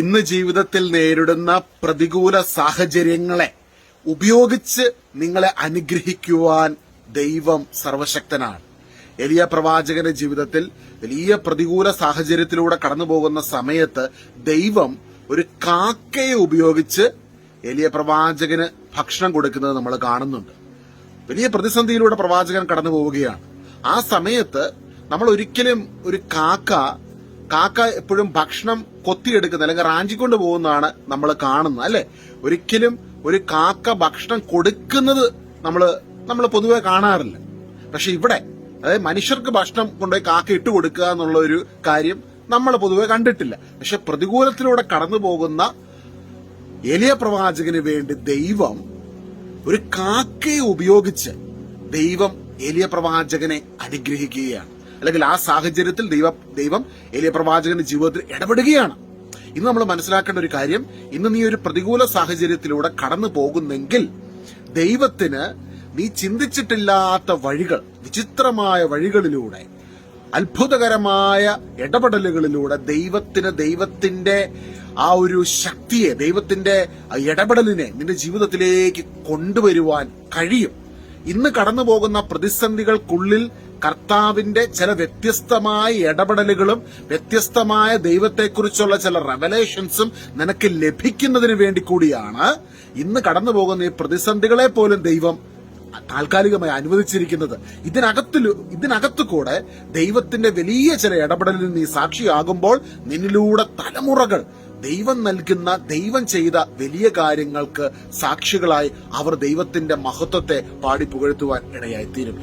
ഇന്ന് ജീവിതത്തിൽ നേരിടുന്ന പ്രതികൂല സാഹചര്യങ്ങളെ ഉപയോഗിച്ച് നിങ്ങളെ അനുഗ്രഹിക്കുവാൻ ദൈവം സർവശക്തനാണ്. എലിയ പ്രവാചകന്റെ ജീവിതത്തിൽ വലിയ പ്രതികൂല സാഹചര്യത്തിലൂടെ കടന്നു പോകുന്ന സമയത്ത് ദൈവം ഒരു കാക്കയെ ഉപയോഗിച്ച് എലിയ പ്രവാചകന് ഭക്ഷണം കൊടുക്കുന്നത് നമ്മൾ കാണുന്നുണ്ട്. വലിയ പ്രതിസന്ധിയിലൂടെ പ്രവാചകൻ കടന്നു പോവുകയാണ് ആ സമയത്ത് നമ്മൾ ഒരിക്കലും ഒരു കാക്ക കാക്ക എപ്പോഴും ഭക്ഷണം കൊത്തിയെടുക്കുന്ന അല്ലെങ്കിൽ റാഞ്ചിക്കൊണ്ട് പോകുന്നതാണ് നമ്മൾ കാണുന്നത് അല്ലെ? ഒരിക്കലും ഒരു കാക്ക ഭക്ഷണം കൊടുക്കുന്നത് നമ്മൾ നമ്മൾ പൊതുവെ കാണാറില്ല. പക്ഷെ ഇവിടെ അതായത് മനുഷ്യർക്ക് ഭക്ഷണം കൊണ്ടുപോയി കാക്ക ഇട്ട് കൊടുക്കുക എന്നുള്ള ഒരു കാര്യം നമ്മൾ പൊതുവെ കണ്ടിട്ടില്ല. പക്ഷെ പ്രതികൂലത്തിലൂടെ കടന്നു പോകുന്ന എലിയ പ്രവാചകന് വേണ്ടി ദൈവം ഒരു കാക്കയെ ഉപയോഗിച്ച് ദൈവം എലിയ പ്രവാചകനെ അനുഗ്രഹിക്കുകയാണ്. അല്ലെങ്കിൽ ആ സാഹചര്യത്തിൽ ദൈവ ദൈവം എലിയ പ്രവാചകന്റെ ജീവിതത്തിൽ ഇടപെടുകയാണ്. ഇന്ന് നമ്മൾ മനസ്സിലാക്കേണ്ട ഒരു കാര്യം ഇന്ന് നീ ഒരു പ്രതികൂല സാഹചര്യത്തിലൂടെ കടന്നു പോകുന്നെങ്കിൽ ദൈവത്തിന് നീ ചിന്തിച്ചിട്ടില്ലാത്ത വഴികൾ വിചിത്രമായ വഴികളിലൂടെ അത്ഭുതകരമായ ഇടപെടലുകളിലൂടെ ദൈവത്തിന് ദൈവത്തിന്റെ ആ ഒരു ശക്തിയെ ദൈവത്തിന്റെ ഇടപെടലിനെ നിന്റെ ജീവിതത്തിലേക്ക് കൊണ്ടുവരുവാൻ കഴിയും. ഇന്ന് കടന്നു പോകുന്ന പ്രതിസന്ധികൾക്കുള്ളിൽ കർത്താവിന്റെ ചില വ്യത്യസ്തമായ ഇടപെടലുകളും വ്യത്യസ്തമായ ദൈവത്തെക്കുറിച്ചുള്ള ചില റെവലേഷൻസും നിനക്ക് ലഭിക്കുന്നതിന് വേണ്ടി കൂടിയാണ് ഇന്ന് കടന്നു പോകുന്ന ഈ പ്രതിസന്ധികളെ പോലും ദൈവം താൽക്കാലികമായി അനുവദിച്ചിരിക്കുന്നത്. ഇതിനകത്ത് ഇതിനകത്ത് കൂടെ ദൈവത്തിന്റെ വലിയ ചില ഇടപെടലിൽ നീ സാക്ഷിയാകുമ്പോൾ നിന്നിലൂടെ തലമുറകൾ ദൈവം നൽകുന്ന ദൈവം ചെയ്ത വലിയ കാര്യങ്ങൾക്ക് സാക്ഷികളായി അവർ ദൈവത്തിന്റെ മഹത്വത്തെ പാടി പുകഴ്ത്തുവാൻ ഇടയായിത്തീരും.